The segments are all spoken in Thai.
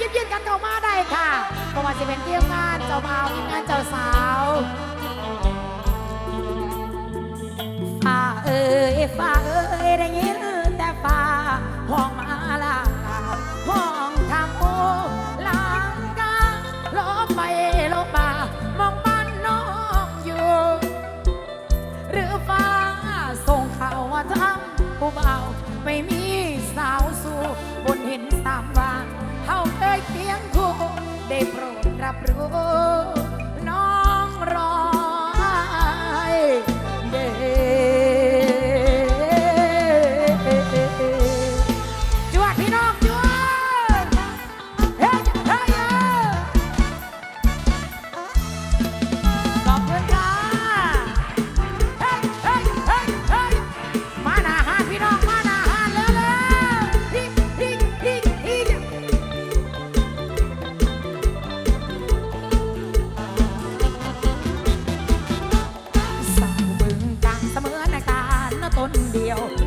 ยินยืนกันเข้ามาได้ค่ะเพราะว่าจะเป็นเที่ยงงานเจ้าบ่าวทีงานเจ้าสาวฟ้าเอ้ยฟ้าเอ้ยได้ยิน privó ต้นเดียว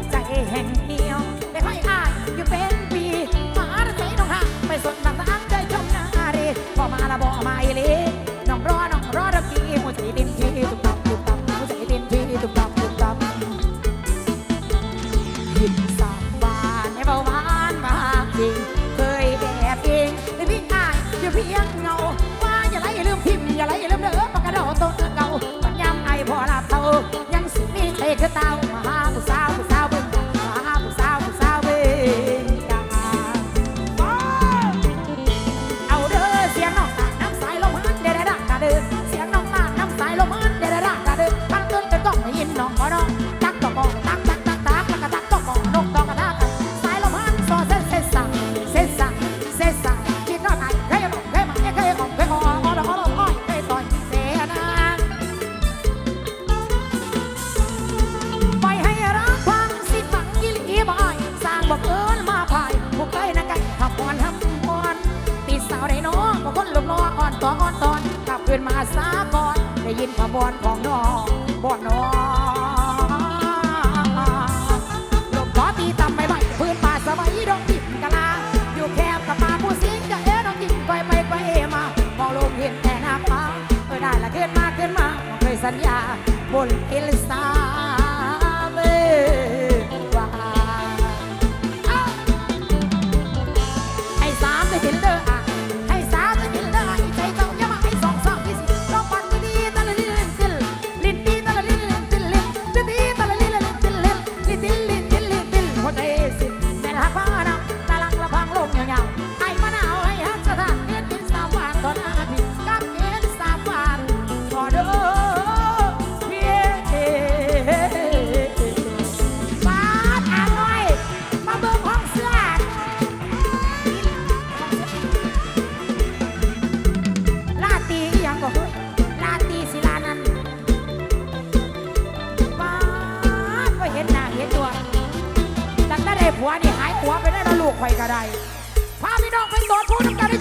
มาสาก่อนได้ยินขบวนของน้องบ่อน้องลมขอตีต่ำไปบ้าพื้นป่าสบายดงจิบกะลา อยู่แคบกับป่าผู้สิงจะเอ๊น้องจิ้มไปไปไปเอมามองลงเห็นแต่น้ำตาเออได้ละขึ้นมาขึ้นมาเคยสัญญาบนเอลซา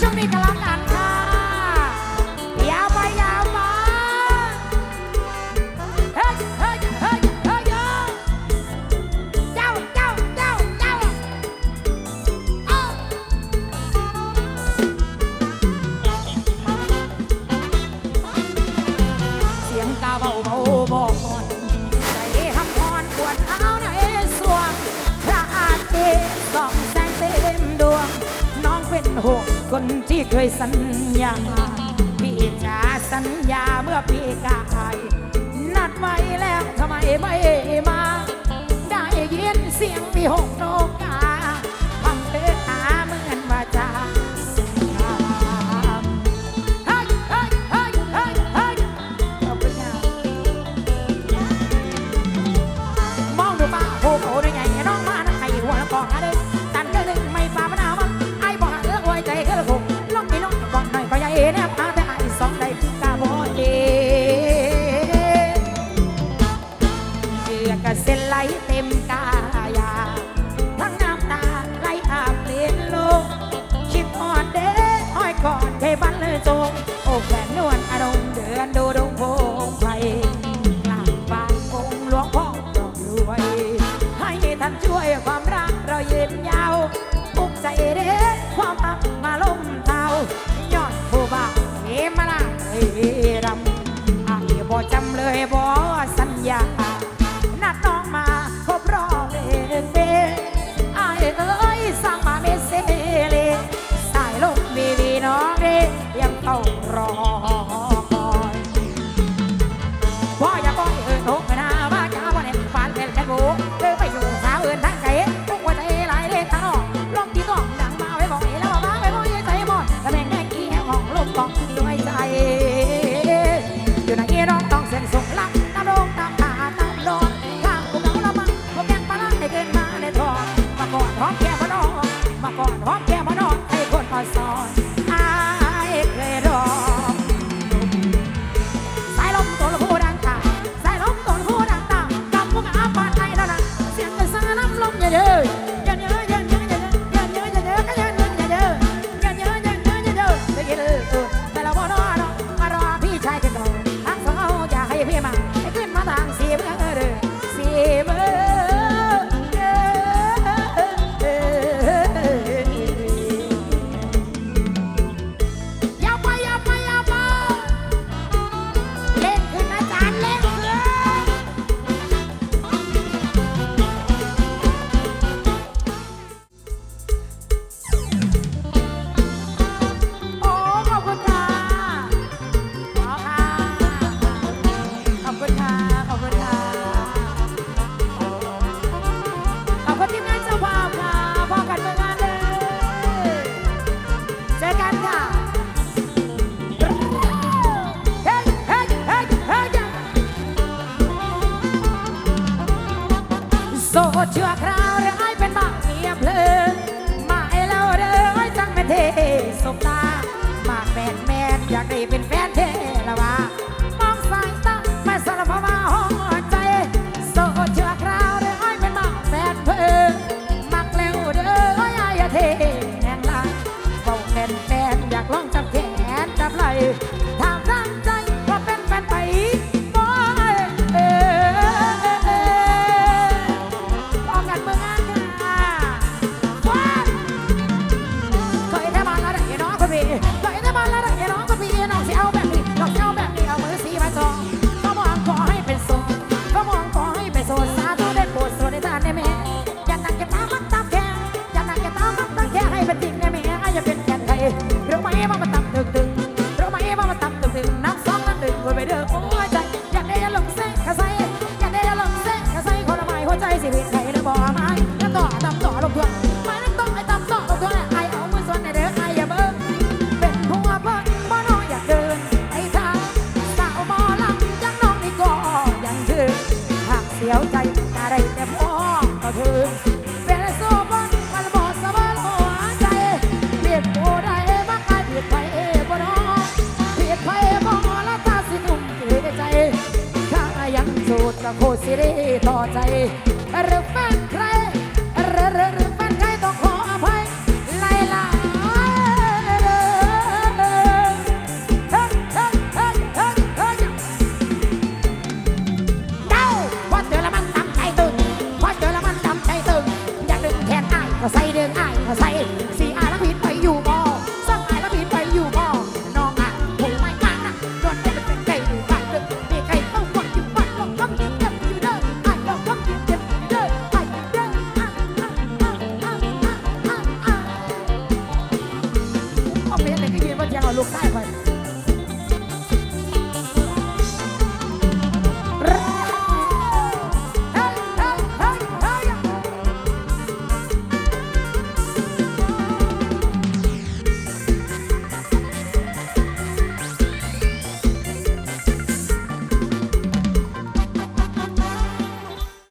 ช่วงนี้ลังนะ นที่เคยสัญญา พี่จะสัญญาเมื่อพี่กายนัดไว้แล้วทำไมไม่มา ได้ยินเสียงพี่หง ต้องรอ ชั่วคราวเรือไอเป็นบักเมียเพลินมาไอเราเรือไอจังแม่เทสบตา มาแมนแมนอยากได้เป็นแฟนเทละวะ อตำต่อลงด้วยมานั่งต้องไอ้ตำต่อลงด้วยไอเอามือซ้อนในเด้อไออย่าเบิ้งเป็นผัวเบิ้งบ่น้องอยากเดินไอ้าสาวมอลำยังน้องนี่ก็ยังเธอหากเสียวใจกะไรแต่พ่อก็เธอเป็โซบอนมันบ่สบายหัใจเปลี่โบได้บักไอ้เปลี่ไปเอ้บ่องเปลี่ไปบ่ละตาสิหนุ่มเกลียใจข้ายังโสดก็โครสิได้ต่อใจหรือแฟนใคร